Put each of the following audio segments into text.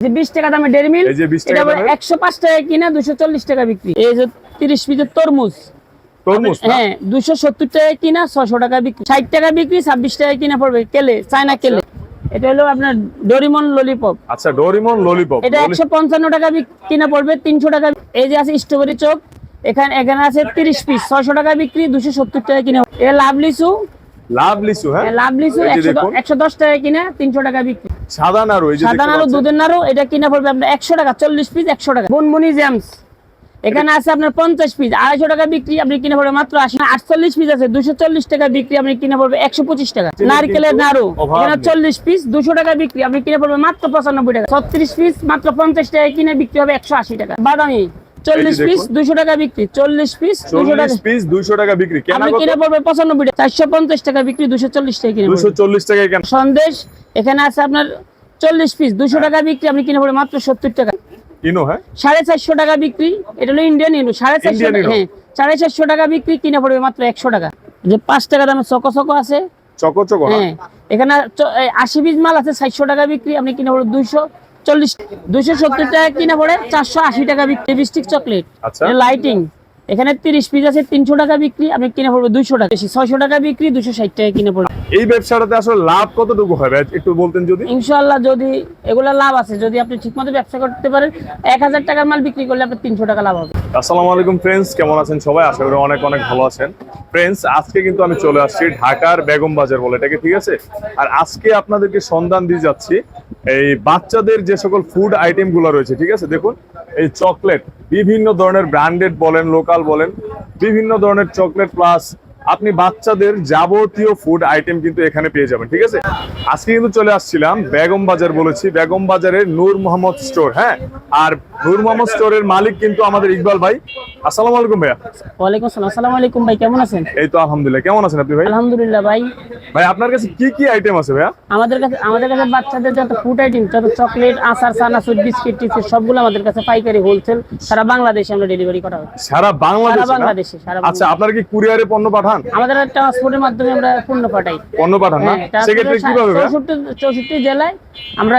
যে বিশ টাকা দামে ডেরি মিল এই যে 20 টাকা? একশো পাঁচ টাকা কিনা দুশো চল্লিশ টাকা বিক্রি। এই যে তিরিশ পিসের তরমুজ। তরমুজ হ্যাঁ দুশো সত্তর টাকা কিনা ছশো টাকা বিক্রি। ষাট টাকা বিক্রি ছাব্বিশ টাকা কিনা পড়বে কেলে চায়না কেলে। এটা হলো আপনার ডোরিমন ললিপপ। আচ্ছা ডোরিমন ললিপপ। এটা একশো পঞ্চান্ন টাকা বিক- কিনা পড়বে তিনশো টাকা এই যে আছে স্ট্রবেরি চোখ। এখানে এখানে আছে তিরিশ পিস ছয়শো টাকা বিক্রি দুশো সত্তর টাকা কিনা এটা লাভ লিচু। হ্যাঁ? লাভ লিচু এই একশো একশো দশ টাকা কিনা তিনশো টাকা বিক্রি। সাদা নাড়ু এই যে সাদা নাড়ু দুধের নাড়ু এটা কিনা পড়বে আপনার একশো টাকা চল্লিশ পিস একশো টাকা। বনমনি জ্যামস এখানে আছে আপনার পঞ্চাশ পিস আড়াইশো টাকা বিক্রি আপনি কিনে পড়বে মাত্র আশি আটচল্লিশ পিস আছে দুশো চল্লিশ টাকা বিক্রি আপনি কিনে পড়বে একশো পঁচিশ টাকা। নারকেলের নাড়ু এখানে। চল্লিশ পিস দুশো টাকা বিক্রি আপনি কিনে পড়বে মাত্র পঁচানব্বই টাকা। ছত্রিশ পিস মাত্র পঞ্চাশ টাকা কিনে বিক্রি হবে একশো আশি টাকা। বাদামি চল্লিশ দেখুন। পিস দুশো টাকা বিক্রি চল্লিশ পিস দুশো টাকা। চল্লিশ পিস দুইশো টাকা বিক্রি। কেনা আপনি কিনে পড়বে পঁচানব্বই টাকা চারশো পঞ্চাশ টাকা বিক্রি দুশো চল্লিশ টাকা কিনে দুশো পড়বে। চল্লিশ টাকায় কেন। সন্দেশ এখানে আছে আপনার চল্লিশ পিস দুশো টাকা বিক্রি আপনি কিনে পড়বে মাত্র সত্তর টাকা। ইনো হ্যাঁ? সাড়ে চারশো টাকা বিক্রি এটা হলো ইন্ডিয়ান ইনু সাড়ে চারশো টাকা হ্যাঁ সাড়ে চারশো টাকা বিক্রি কিনে পড়বে মাত্র একশো টাকা। যে পাঁচ টাকা দামের চকো চকো আছে। চকো চকো হ্যাঁ। এখানে চ- এই আশি পিস মাল আছে চারশো টাকা বিক্রি আপনি কিনে পড়বে দুইশো। চল্লিশ দুইশো সত্তর টাকা কিনে পড়ে চারশো আশি টাকা বিক্রি লিপস্টিক চকলেট। লাইটিং এখানে তিরিশ পিস আছে তিনশো টাকা বিক্রি আপনি কিনে পড়বে দুইশো টাকা। বেশি ছয়শো টাকা বিক্রি দুশো ষাট টাকা কিনে পড়বে। এই ব্যবসাটাতে আসলে লাভ কতটুকু ভাই? একটু বলতেন যদি। ইনশাল্লাহ যদি এগুলা লাভ আছে যদি আপনি ঠিকমতো ব্যবসা করতে পারেন এক হাজার টাকার মাল বিক্রি করলে আপনার তিনশো টাকা লাভ হবে। আসসালামু আলাইকুম ফ্রেন্ডস কেমন আছেন সবাই? আশা করি অনেক অনেক ভালো আছেন। ফ্রেন্ডস আজকে কিন্তু আমি চলে আসছি ঢাকার বেগম বাজার বলে এটাকে ঠিক আছে? আর আজকে আপনাদেরকে সন্ধান দিয়ে যাচ্ছি এই বাচ্চাদের যে সকল ফুড আইটেমগুলো রয়েছে ঠিক আছে? দেখুন এই চকলেট বিভিন্ন ধরনের ব্র্যান্ডেড বলেন লোকাল বলেন বিভিন্ন ধরনের চকলেট প্লাস আপনি বাচ্চাদের যাবতীয় ফুড আইটেম কিন্তু এখানে পেয়ে যাবেন ঠিক আছে? আজকে কিন্তু চলে আসছিলাম বেগম বাজার বলেছি। বেগম বাজারের নূর মোহাম্মদ স্টোর হ্যাঁ? আর নূর মোহাম্মদ স্টোরের মালিক কিন্তু আমাদের ইকবাল ভাই। আসসালামু আলাইকুম ভাইয়া। ওয়ালাইকুম আসসালাম। আসসালামু আলাইকুম ভাই কেমন আছেন? এই তো আলহামদুলিল্লাহ। কেমন আছেন আপনি ভাই? আলহামদুলিল্লাহ ভাই। ভাই আপনার কাছে কি কি আইটেম আছে ভাইয়া? আমাদের কাছে আমাদের কাছে বাচ্চাদের যত ফুড আইটেম যত চকলেট আচার চানাচুর বিস্কিট টিস্কিট সবগুলো আমাদের কাছে পাইকারি হোলসেল সারা বাংলাদেশে আমরা ডেলিভারি করা হয় সারা বাংলাদেশে সারা বাংলাদেশে, সারা আচ্ছা আপনারা কি কুরিয়ারে পণ্য পাঠান? আমাদের ট্রান্সপোর্টের মাধ্যমে আমরা পণ্য পাঠাই। পণ্য পাঠান না? হ্যাঁ, সেক্ষেত্রে কীভাবে ভাইয়া চৌষট্টি চৌষট্টি জেলায় আমরা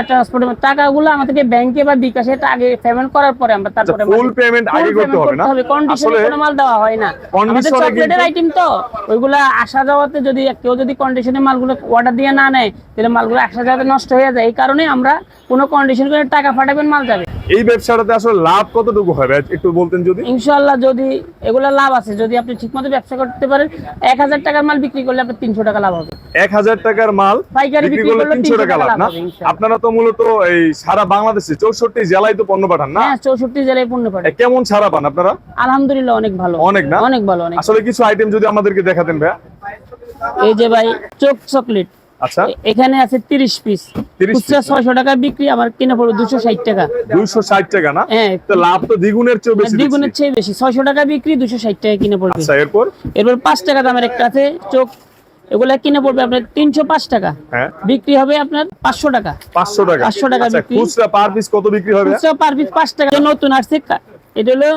টাকাগুলো আমাদেরকে ব্যাংকে বা বিকাশে আগে পেমেন্ট করার পরে আমরা তারপরে ফুল পেমেন্ট আচ্ছা, আগে করতে হবে না? কন্ডিশনে কোনো মাল দেওয়া হয় না। আমাদের condition চকলেটের আইটেম তো ওইগুলা আসা যাওয়াতে যদি কেউ যদি কন্ডিশনে মালগুলো অর্ডার দিয়ে না নেয় তাহলে মালগুলো আসা যাওয়াতে নষ্ট হয়ে যায়। এই কারণে আমরা কোনো কন্ডিশন করে টাকা পাঠাবেন মাল যাবে। এই ব্যবসাটাতে আসলে লাভ কতটুকু ভাই একটু বলতেন যদি। ইনশাল্লাহ যদি এগুলা লাভ আছে যদি আপনি ঠিকমতো ব্যবসা করতে পারেন এক হাজার টাকার মাল বিক্রি করলে আপনার তিনশো টাকা লাভ হবে। এক হাজার টাকার মাল পাইকারি বিক্রি করলে তিনশো টাকা লাভ না? আপনারা তো মূলত এই সারা বাংলাদেশে চৌষট্টি জেলায় তো পণ্য পাঠান না? হ্যাঁ চৌষট্টি জেলায় পণ্য পাঠান। পাঠায় কেমন ছাড়া পান আপনারা? আলহামদুলিল্লাহ অনেক ভালো। অনেক না? অনেক ভালো অনেক। আসলে কিছু আইটেম যদি আমাদেরকে দেখাতেন ভাইয়া। এই যে ভাই চোখ চকলেট। আচ্ছা। এখানে আছে তিরিশ পিস খুচরা ছয়শো টাকা বিক্রি আমার কিনে পড়ো টাকা। দুইশো ষাট টাকা না? হ্যাঁ। তো লাভ তো দ্বিগুণের চেয়ে বেশি দ্বিগুণের চেয়ে বেশি। ছয়শো টাকা বিক্রি দুশো ষাট টাকা কিনে পড়বে। আচ্ছা এরপর? এরপর টাকা দামের একটা আছে চোখ। এগুলা কিনে পড়বে আপনার তিনশো পাঁচ টাকা। হ্যাঁ। বিক্রি হবে আপনার পাঁচশো টাকা। পাঁচশো টাকা। 500 টাকা আচ্ছা। খুচরা পার পিস কত বিক্রি হবে? খুচরা পার পিস পাঁচ টাকা। নতুন আসছে এটা হলো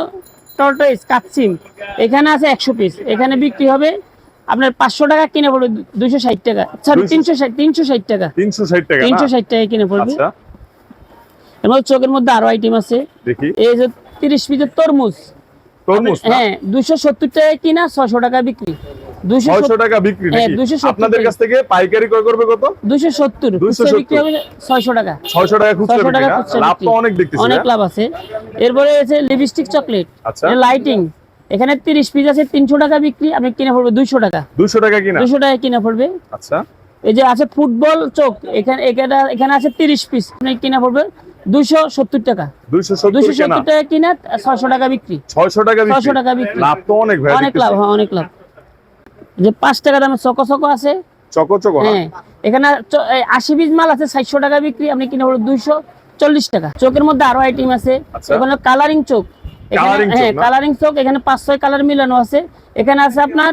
টর্টোইস কাচ্চিম। এখানে আছে একশো পিস এখানে বিক্রি হবে আপনার পাঁচশো টাকা কিনে পড়বে দুইশো ষাট টাকা। সরি তিনশো ষাট তিনশো ষাট টাকা। তিনশো ষাট টাকা তিনশো ষাট টাকা কিনে পড়বে। আচ্ছা। মধ্যে চোখের মধ্যে আরও আইটেম আছে। দেখি। এই যে তিরিশ পিসের তরমুজ। তরমুজ হ্যাঁ দুশো সত্তর টাকা কিনা ছশো টাকা বিক্রি। ছয়শো টাকা বিক্রি নাকি? 270 আপনাদের কাছ থেকে পাইকারি ক্রয় করবে কত? দুশো সত্তর। বিক্রি হবে ছয়শো টাকা। ছয়শো টাকা ছয়শো টাকা লাভ তো অনেক দেখতেছি অনেক? লাভ আছে। এরপরে আছে লিপস্টিক চকলেট। লাইটিং এখানে তিরিশ পিস আছে তিনশো টাকা বিক্রি আপনি কিনে পড়বে দুইশো টাকা। দুশো টাকা কিনা? দুশো টাকা কিনে পড়বে আচ্ছা। এই যে আছে ফুটবল চোখ এখানে এখানে এখানে আছে তিরিশ পিস আপনি কিনে পড়বে দুশো সত্তর টাকা। দুইশো সত্তর দুশো কেনা? সত্তর টাকা কিনা ছয়শো টাকা বিক্রি। ছয়শো টাকা বিক্রি? 600 টাকা বিক্রি। লাভ তো অনেক ভাই অনেক লাভ হ্যাঁ অনেক লাভ। যে পাঁচ টাকা দামের চকো চকো আছে। চকো চকো হ্যাঁ। এখানে চ- এই আশি পিস মাল আছে চারশো টাকা বিক্রি আপনি কিনে পড়বে দুইশো চল্লিশ টাকা। চোখের মধ্যে আরও আইটেম আছে। আচ্ছা। এখানে কালারিং এখানে চোখ হ্যাঁ কালারিং চোখ এখানে পাঁচ ছয় কালার মিলানো আছে। এখানে আছে আপনার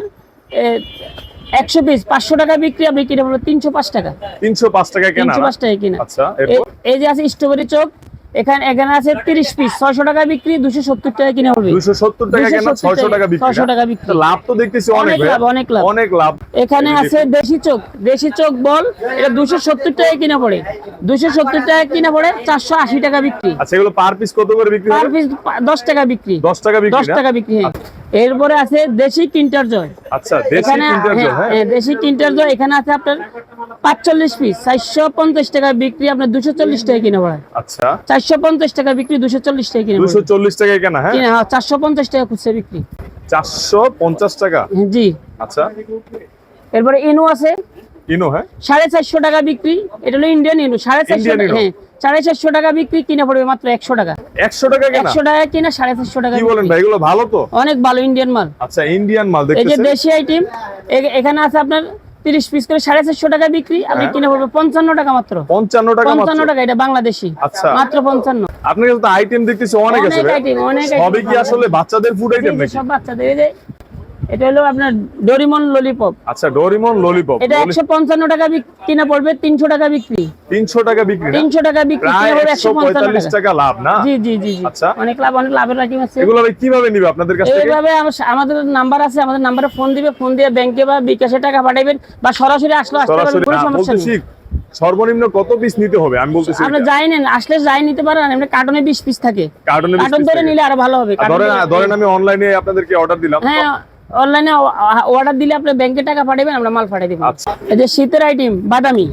একশো পিস পাঁচশো টাকা বিক্রি আপনি কিনে পড়বে তিনশো পাঁচ টাকা। তিনশো পাঁচ টাকা কেনা পাঁচ টাকা কিনা। আচ্ছা এই যে আছে স্ট্রবেরি চোখ এখানে এখানে আছে তিরিশ পিস ছয়শো টাকা বিক্রি দুশো সত্তর টাকা কিনে দুইশো সত্তর টাকা কেনা 270 ছয়শো টাকা বিক্রি। ছয়শো না? টাকা বিক্রি। লাভ তো দেখতেছি অনেক লাভ, অনেক লাভ। অনেক লাভ। এখানে আছে দেশি চোখ। দেশি চোখ বল এটা দুশো সত্তর টাকা কিনে পড়ে। দুশো সত্তর টাকা কিনে পড়ে চারশো আশি টাকা বিক্রি। আচ্ছা এগুলো পার পিস কত করে বিক্রি পার পিস দশ টাকা বিক্রি। দশ টাকা বিক্রি দশ না? টাকা বিক্রি এরপরে আছে দেশি কিন্টার জয়। আচ্ছা দেশি এখানে কিনতে হ্যাঁ, হ্যাঁ। হ্যাঁ, দেশি কিন্টার জয়। এখানে আছে আপনার পাঁচচল্লিশ পিস চারশো পঞ্চাশ টাকা বিক্রি আপনার দুশো চল্লিশ টাকা কিনে পড়ে। আচ্ছা। চারশো পঞ্চাশ টাকা বিক্রি দুশো চল্লিশ টাকা কিনে দুশো চল্লিশ টাকায় কেনা হ্যাঁ? হ্যাঁ চারশো পঞ্চাশ টাকা খুচরা বিক্রি। চারশো পঞ্চাশ টাকা? জি। আচ্ছা। এরপরে ইনু আছে। কিনো হ্যাঁ? সাড়ে চারশো টাকা বিক্রি এটা হলো ইন্ডিয়ান ইনু সাড়ে চারশো হ্যাঁ সাড়ে চারশো টাকা বিক্রি কিনে পড়বে মাত্র একশো টাকা। একশো টাকা একশো টাকা কিনা সাড়ে চারশো টাকা কি বলেন ভাই এগুলো ভালো তো? অনেক ভালো ইন্ডিয়ান মাল। আচ্ছা ইন্ডিয়ান মাল এই যে দেশি আইটেম এখানে আছে আপনার তিরিশ পিস করে সাড়ে চারশো টাকা বিক্রি আপনি হ্যাঁ। কিনে পড়বে পঞ্চান্ন টাকা মাত্র। পঞ্চান্ন টাকা পঞ্চান্ন টাকা এটা বাংলাদেশি। আচ্ছা। মাত্র পঞ্চান্ন। আপনার কাছে তো আইটেম দেখতেছি অনেক আছে অনেক আইটেম অনেক সবই কি আসলে বাচ্চাদের ফুড আইটেম নাকি? সব বাচ্চাদের এই যে এটা হলো আপনার ডোরিমন ললিপপ আচ্ছা ডোরিমন ললিপপ এটা একশো পঞ্চান্ন টাকা বিক- কিনা পড়বে তিনশো টাকা বিক্রি। তিনশো টাকা বিক্রি না? তিনশো টাকা বিক্রি পঞ্চান্ন পঁয়তাল্লিশ টাকা। টাকা লাভ না? জি জি জি আচ্ছা। অনেক লাভ অনেক লাভের আইটেম আছে। এগুলো কীভাবে নিবে আপনাদের কাছ থেকে? এইভাবে আমাদের নাম্বার আছে আমাদের নাম্বারে ফোন দিবে ফোন দিয়ে ব্যাংকে বা বিকাশে টাকা পাঠাবেন বা সরাসরি আসলে আসতে পারবেন কোনো সমস্যা নেই। সর্বনিম্ন কত পিস নিতে হবে? আমি বলতেছি আপনি যাই নেন আসলে যাই নিতে পারেন এমনি কার্টনে বিশ পিস থাকে। কার্টনে কার্টন ধরে নিলে আরও ভালো হবে ধরেন ধরেন আমি অনলাইনে আপনাদেরকে অর্ডার দিলাম। হ্যাঁ অনলাইনে অর্ডার দিলে আপনি ব্যাংকে টাকা পাঠাবেন আমরা মাল পাঠিয়ে দেবো। আচ্ছা। এই যে শীতের আইটেম বাদামি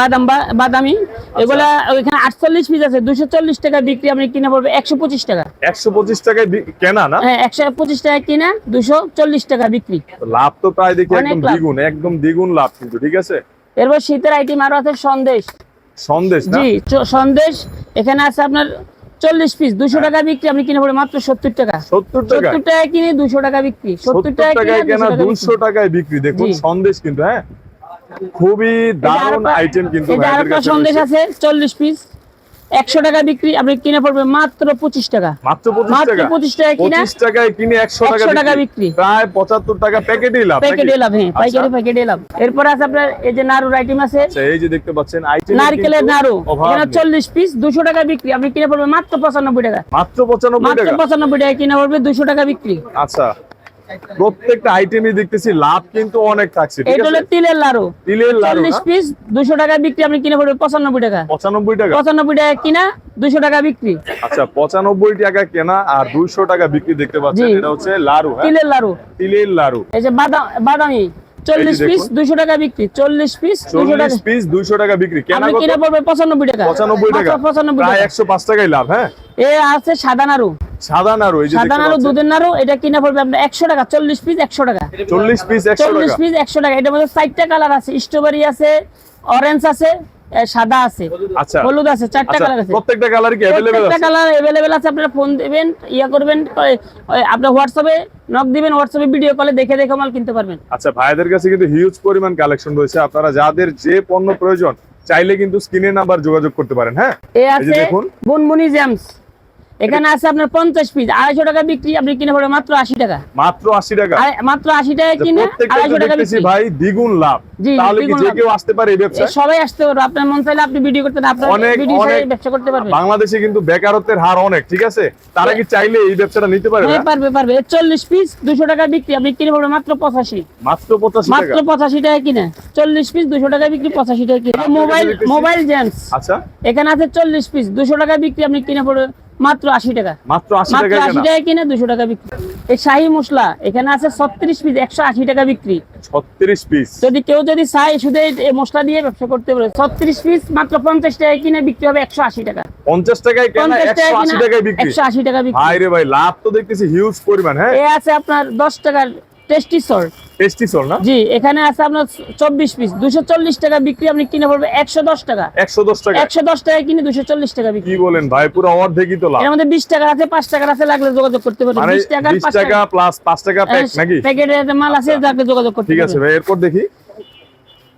বাদাম বাদামি এগুলা ওইখানে আটচল্লিশ পিস আছে দুশো চল্লিশ টাকা বিক্রি আপনি কিনে পড়বে একশো পঁচিশ টাকা। একশো পঁচিশ টাকায় কেনা না? হ্যাঁ একশো পঁচিশ টাকা কিনা দুশো চল্লিশ টাকা বিক্রি। লাভ তো প্রায় দেখি একদম দ্বিগুণ একদম দ্বিগুণ লাভ কিন্তু ঠিক আছে? এরপর শীতের আইটেম আরও আছে সন্দেশ। সন্দেশ না? জি সন্দেশ এখানে আছে আপনার চল্লিশ পিস দুশো টাকা বিক্রি আপনি কিনে পড়ে মাত্র সত্তর টাকা। সত্তর টাকা কিনে দুশো টাকা বিক্রি সত্তর টাকা টাকায় কেনা দুশো টাকায় বিক্রি। দেখুন সন্দেশ কিন্তু হ্যাঁ? খুবই দারুণ আইটেম কিন্তু সন্দেশ আছে চল্লিশ পিস একশো টাকা বিক্রি আপনি কিনে পড়বে মাত্র পঁচিশ টাকা। মাত্র পঁচিশ টাকা? 25 টাকা কিনা, পঁচিশ টাকায় কিনে একশো টাকা বিক্রি। প্রায় পঁচাত্তর টাকা প্যাকেটই লাভ? প্যাকেটে লাভ হ্যাঁ আচ্ছা। পাইকারি প্যাকেটে লাভ। এরপর আছে আপনার এই যে নাড়ুর আইটেম আছে। আচ্ছা, এই যে দেখতে পাচ্ছেন নারকেলের নাড়ু। এখানে চল্লিশ পিস দুশো টাকা বিক্রি। আপনি কিনে পড়বে মাত্র পঁচানব্বই টাকা। মাত্র পঁচানব্বই মাত্র টাকা? পঁচানব্বই টাকা কিনে পড়বে দুশো টাকা বিক্রি। আচ্ছা। প্রত্যেকটা আইটেমই দেখতেছি লাভ কিন্তু অনেক থাকছে এটা হলো তিলের লাড়ু। তিলের লাড়ু চল্লিশ না? পিস দুশো টাকা বিক্রি আপনি কিনে পড়বে পঁচানব্বই টাকা। পঁচানব্বই টাকা? পঁচানব্বই টাকা কিনা দুশো টাকা বিক্রি। আচ্ছা পঁচানব্বই টাকা কেনা আর দুইশো টাকা বিক্রি দেখতে পাচ্ছেন এটা হচ্ছে লাড়ু হ্যাঁ? তিলের লাড়ু। তিলের লাড়ু। এই যে বাদাম বাদামি চল্লিশ দেখুন। পিস দুশো টাকা বিক্রি চল্লিশ পিস দুশো টাকা পিস দুইশো টাকা বিক্রি। কেনা আপনি কিনে পড়বে পঁচানব্বই টাকা। পঁচানব্বই টাকা। পঁচানব্বই প্রায় টাকা। একশো পাঁচ টাকাই লাভ হ্যাঁ? এ আছে সাদা নাড়ু সাদা নাড়ু এই যে সাদা নাড়ু দুধের নাড়ু এটা কিনে পড়বে আপনার একশো টাকা চল্লিশ পিস একশো টাকা। চল্লিশ পিস পিস একশো টাকা এটার মধ্যে চারটা কালার আছে স্ট্রবেরি আছে অরেঞ্জ আছে সাদা আছে আচ্ছা। হলুদ আছে চারটা আচ্ছা কালার আছে। প্রত্যেকটা কালার কি অ্যাভেলেবেল প্রত্যেকটা কালার অ্যাভেলেবেল আছে আপনারা ফোন দিবেন ইয়া করবেন আপনার হোয়াটসঅ্যাপে নক দিবেন হোয়াটসঅ্যাপে ভিডিও কলে দেখে দেখে মাল কিনতে পারবেন। আচ্ছা ভাইদের কাছে কিন্তু হিউজ পরিমাণ কালেকশন রয়েছে আপনারা যাদের যে পণ্য প্রয়োজন চাইলে কিন্তু স্ক্রিনের নাম্বার যোগাযোগ করতে পারেন হ্যাঁ? এই আছে দেখুন। বুনবুনি জেমস এখানে আছে আপনার পঞ্চাশ পিস আড়াইশো টাকা বিক্রি আপনি কিনে পড়বে মাত্র আশি টাকা। মাত্র আশি টাকা। মাত্র আশি টাকা কিনে আড়াইশো টাকা বিক্রি। ভাই দ্বিগুণ লাভ। তাহলে কি যে কেউ আসতে পারে ব্যবসায়? সবাই আসতে পারবে। আপনার মন চাইলে আপনি ভিডিও করতে আপনার ভিডিও অনেক ব্যবসা করতে পারবেন। বাংলাদেশে কিন্তু বেকারত্বের হার অনেক ঠিক আছে? তারা কি চাইলে এই ব্যবসাটা নিতে হ্যাঁ পারবে পারবে। পিস টাকা বিক্রি আপনি কিনে পড়বে মাত্র পঁচাশি। মাত্র পঁচাশি মাত্র টাকা? পঁচাশি টাকা কিনে। চল্লিশ পিস দুশো টাকা বিক্রি পঁচাশি টাকা কিনে। মোবাইল মোবাইল আচ্ছা। এখানে আছে চল্লিশ পিস দুশো টাকা বিক্রি আপনি কিনে পড়বে মাত্র আশি টাকা। মাত্র আশি টাকা কেনা। দুশো টাকা বিক্রি। এই শাহি মশলা এখানে আছে ছত্রিশ পিস একশো আশি টাকা বিক্রি। ছত্রিশ পিস যদি কেউ যদি চায় শুধু এই মশলা দিয়ে ব্যবসা করতে পারে ছত্রিশ পিস মাত্র পঞ্চাশ টাকা কিনে বিক্রি হবে একশো আশি টাকা। পঞ্চাশ টাকায় পঞ্চাশ একশো টাকা একশো আশি টাকা বিক্রি। ভাই লাভ তো দেখতেছি হিউজ পরিমাণ হ্যাঁ? এ আছে আপনার দশ টাকার টেস্টি সল্ট টেস্টি সল না? জি এখানে আছে আপনার চব্বিশ পিস দুশো চল্লিশ টাকা বিক্রি আপনি কিনে পড়বে একশো দশ টাকা। একশো দশ টাকা। একশো দশ টাকা কিনে দুশো চল্লিশ টাকা বিক্রি। কি বলেন ভাই পুরো অর্ধেকই তো লাভ। এর মধ্যে বিশ টাকা আছে পাঁচ টাকার আছে লাগলে যোগাযোগ করতে পারবেন। মানে বিশ টাকা বিশ পাঁচ টাকা টাকা। প্লাস পাঁচ টাকা প্যাক নাকি? প্যাকেটের মাল আছে লাগলে যোগাযোগ করতে ঠিক আছে ভাই এরপর দেখি।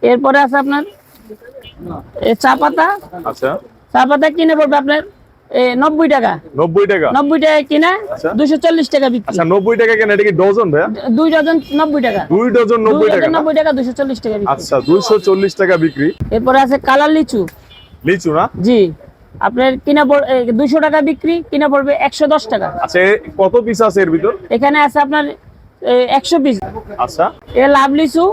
এরপরে আছে আপনার চা পাতা। আচ্ছা। চা পাতা কিনে পড়বে আপনার নব্বই টাকা। নব্বই টাকা? নব্বই টাকা কিনা আচ্ছা। দুশো চল্লিশ টাকা বিক্রি। আচ্ছা নব্বই টাকা কেন এটা কি ডজন ভাইয়া? দুই ডজন নব্বই টাকা। দুই ডজন নব্বই টাকা নব্বই টাকা দুশো চল্লিশ টাকা আচ্ছা চল্লিশ টাকা বিক্রি। এরপরে আছে কালার লিচু। লিচু না? জি। আপনার কিনা দুশো টাকা বিক্রি কিনা পড়বে একশো দশ টাকা। আচ্ছা কত পিস আছে এর ভিতর? এখানে আছে আপনার একশো পিস। আচ্ছা। এ লাভ লিচু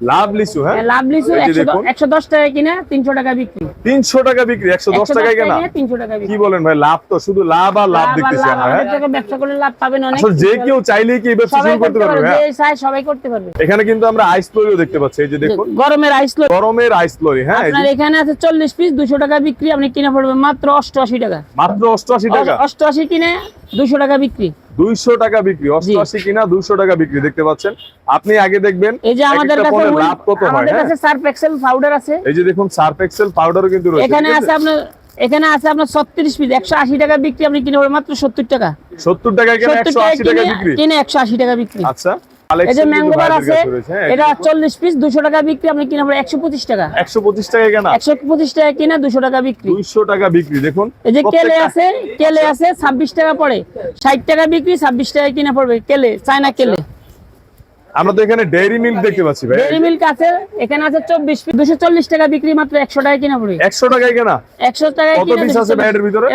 লাভ লিচু হ্যাঁ? লাভ লিচু এই যে দেখুন। একশো দশ টাকা কিনা তিনশো টাকা বিক্রি। তিনশো টাকা বিক্রি একশো দশ 110 টাকায় কেনা? তিনশো টাকা কি বলেন ভাই লাভ তো শুধু লাভ আর লাভ দেখতেছি আমরা হ্যাঁ? ব্যবসা করলে লাভ পাবেন অনেক আসলে যে কেউ কি ব্যবসা শুরু করতে পারবে হ্যাঁ? যে সবাই করতে পারবে। এখানে কিন্তু আমরা আইস লরিও দেখতে পাচ্ছি এই যে দেখুন। গরমের আইস লো গরমের আইস লরি হ্যাঁ? আপনার এখানে আছে চল্লিশ পিস দুশো টাকা বিক্রি আপনি কিনে পড়বে মাত্র অষ্টআশি টাকা। মাত্র অষ্টআশি টাকা? অষ্টআশি কিনে দুশো টাকা বিক্রি। দুইশো টাকা বিক্রি অষ্টআশি কিনা দুইশো টাকা বিক্রি দেখতে পাচ্ছেন? আপনি আগে দেখবেন এই যে আমাদের কাছে লাভ কত হয় আমাদের হ্যাঁ? কাছে সার্ফ এক্সেল পাউডার আছে। এই যে দেখুন সার্ফ এক্সেল পাউডারও কিন্তু রয়েছে এখানে আছে আপনার এখানে আছে আপনার ছত্রিশ পিস একশো আশি টাকা বিক্রি আপনি কিনে মাত্র সত্তর টাকা। সত্তর টাকা একশো টাকা আশি টাকা বিক্রি? কিনে একশো আশি টাকা বিক্রি। আচ্ছা। এই যে ম্যাঙ্গো বার আছে এটা এটা চল্লিশ পিস দুশো টাকা বিক্রি আপনি কিনা পড়বে একশো পঁচিশ টাকা। একশো পঁচিশ টাকা কেনা? একশো পঁচিশ টাকা কিনে দুশো টাকা বিক্রি। দুইশো টাকা বিক্রি দেখুন এই যে কেলে আছে কেলে আছে ছাব্বিশ টাকা পড়ে। ষাট টাকা বিক্রি ছাব্বিশ টাকা কিনা পড়বে কেলে চায়না কেলে। আমরা তো এখানে ডেইরি মিল্ক দেখতে পাচ্ছি ভাই। ডেয়ারি মিল্ক আছে এখানে আছে চব্বিশ পিস দুশো চল্লিশ টাকা বিক্রি মাত্র একশো টাকা কিনা পড়ে 100 টাকায় কেনা? একশো টাকা কত পিস আছে ব্যাগের ভিতরে?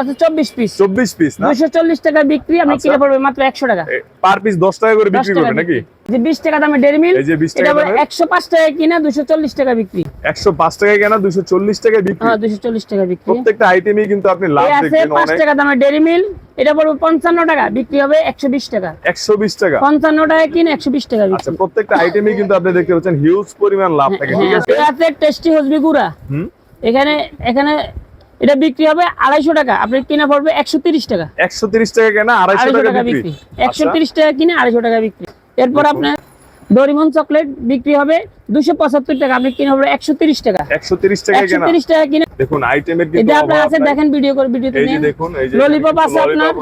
আছে চব্বিশ পিস চব্বিশ পিস না? দুশো চল্লিশ টাকা বিক্রি আমি কিনা কিনে পড়বে মাত্র একশো টাকা। পার পিস দশ টাকা করে বিক্রি করবে নাকি। যে বিশ টাকা দামে ডেয়ারি মিল্ক এই যে 20 টাকা? একশো পাঁচ টাকা কিনা দুশো চল্লিশ টাকা বিক্রি। কেনা বিক্রি। হ্যাঁ দুশো চল্লিশ টাকা বিক্রি। প্রত্যেকটা আইটেমই কিন্তু আপনি লাভ দেখবেন অনেক। টাকা দামের ডেয়ারি মিল এটা পড়বে পঞ্চান্ন টাকা বিক্রি হবে একশো বিশ টাকা। একশো বিশ টাকা। পঞ্চান্ন টাকা কিনে একশো বিশ টাকা আচ্ছা প্রত্যেকটা আইটেমই কিন্তু আপনি দেখতে পাচ্ছেন হিউজ পরিমাণ লাভ থাকে ঠিক হ্যাঁ। আছে? আছে টেস্টি হসবি গুড়া। এখানে এখানে এটা বিক্রি হবে আড়াইশো টাকা আপনি কিনা পড়বে একশো তিরিশ টাকা। একশো তিরিশ টাকা কেনা আড়াইশো টাকা বিক্রি। বিক্রি। একশো আচ্ছা। তিরিশ টাকা কিনে আড়াইশো টাকা বিক্রি। এরপর আপনার ডরিমন চকলেট বিক্রি হবে দুশো পঁচাত্তর টাকা। আপনি কিনে হবে একশো তিরিশ টাকা। একশো তিরিশ টাকা একশো তিরিশ টাকা কিনে দেখুন আইটেমের এটা আপনার আছে দেখেন ভিডিও করে যে দেখুন ললিপপ আছে আপনার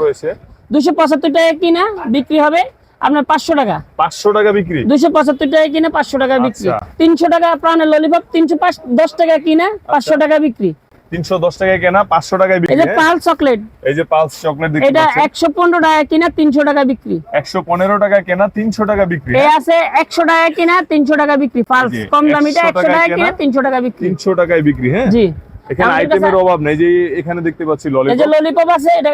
দুশো পঁচাত্তর টাকা কিনা বিক্রি হবে আপনার পাঁচশো টাকা। পাঁচশো টাকা বিক্রি? দুশো পঁচাত্তর টাকা কিনে পাঁচশো টাকা বিক্রি। আচ্ছা। তিনশো টাকা প্রাণের ললিপপ তিনশো পাঁচ দশ টাকা কিনা পাঁচশো টাকা বিক্রি। তিনশো দশ টাকায় কেনা পাঁচশো টাকায় বিক্রি হ্যাঁ? Pulse chocolate. এই যে পালস চকলেট এটা একশো পনেরো টাকা কিনা তিনশো টাকা বিক্রি। একশো পনেরো টাকা কেনা তিনশো টাকা বিক্রি এই আছে একশো টাকা কিনা তিনশো টাকা বিক্রি। পালস কম দামিটা 100 একশো টাকায় টাকা কেনা, তিনশো টাকা বিক্রি। তিনশো টাকায় বিক্রি হ্যাঁ? জি। এখানে আইটেমের অভাব নেই যে এখানে দেখতে পাচ্ছি এই যে ললিপপ ললিপপ আছে এটা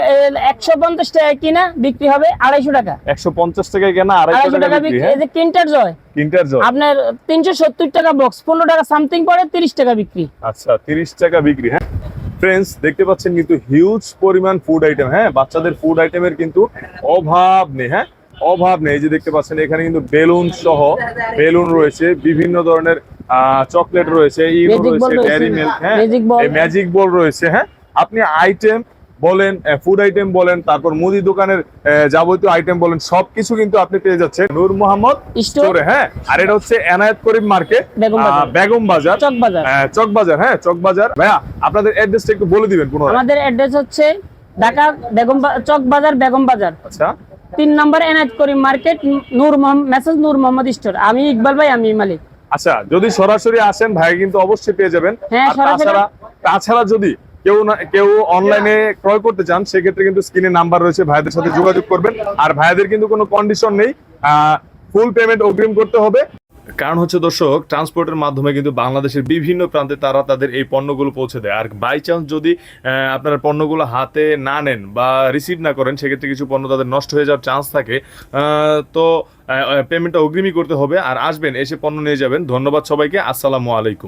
একশো পঞ্চাশ টাকা কিনা বিক্রি হবে আড়াইশো টাকা। একশো পঞ্চাশ টাকায় কেনা আড়াইশো আড়াইশো টাকা টাকা বিক্রি হ্যাঁ? এই যে কিন্টার জয়। তিনটার জল আপনার তিনশো সত্তর টাকা বক্স পনেরো টাকা সামথিং পড়ে তিরিশ টাকা বিক্রি। আচ্ছা তিরিশ টাকা বিক্রি হ্যাঁ? ফ্রেন্ডস দেখতে পাচ্ছেন কিন্তু হিউজ পরিমাণ ফুড আইটেম হ্যাঁ? বাচ্চাদের ফুড আইটেমের কিন্তু অভাব নেই হ্যাঁ? অভাব নেই। যে দেখতে পাচ্ছেন এখানে কিন্তু বেলুন সহ বেলুন রয়েছে বিভিন্ন ধরনের চকলেট রয়েছে ইনো রয়েছে রয়েছে, ডেয়ারি মিল্ক হ্যাঁ ম্যাজিক বল রয়েছে হ্যাঁ? আপনি আইটেম বলেন ফুড আইটেম বলেন তারপর মুদি দোকানের যাবতীয় আইটেম বলেন সবকিছু কিন্তু আপনি পেয়ে যাচ্ছেন নূর মোহাম্মদ স্টোরে হ্যাঁ। আর এটা হচ্ছে এনায়েত করিম মার্কেট বেগম বাজার। চক হ্যাঁ, চক বাজার হ্যাঁ চক বাজার। ভাইয়া আপনাদের অ্যাড্রেসটা একটু বলে দিবেন পুনরায়। আমাদের অ্যাড্রেস হচ্ছে ঢাকা বেগম চক বাজার বেগম বাজার। আচ্ছা। তিন number Enayet Karim market Noor message Noor Mohammad store আমি ইকবাল ভাই আমি মালিক। আচ্ছা যদি সরাসরি আসেন ভাই কিন্তু অবশ্যই পেয়ে যাবেন। হ্যাঁ, সরাসরি- তাছাড়া তাছাড়া যদি কেউ না কেউ অনলাইনে ক্রয় করতে চান সেক্ষেত্রে কিন্তু স্ক্রিনে নাম্বার রয়েছে ভাইদের সাথে যোগাযোগ করবেন। আর ভাইদের কিন্তু কোনো কন্ডিশন নেই ফুল পেমেন্ট অগ্রিম করতে হবে। কারণ হচ্ছে দর্শক ট্রান্সপোর্টের মাধ্যমে কিন্তু বাংলাদেশের বিভিন্ন প্রান্তে তারা তাদের এই পণ্যগুলো পৌঁছে দেয়। আর বাই চান্স যদি আপনারা পণ্যগুলো হাতে না নেন বা রিসিভ না করেন সেক্ষেত্রে কিছু পণ্য তাদের নষ্ট হয়ে যাওয়ার চান্স থাকে। তো পেমেন্টটা অগ্রিমই করতে হবে। আর আসবেন এসে পণ্য নিয়ে যাবেন। ধন্যবাদ সবাইকে। আসসালামু আলাইকুম।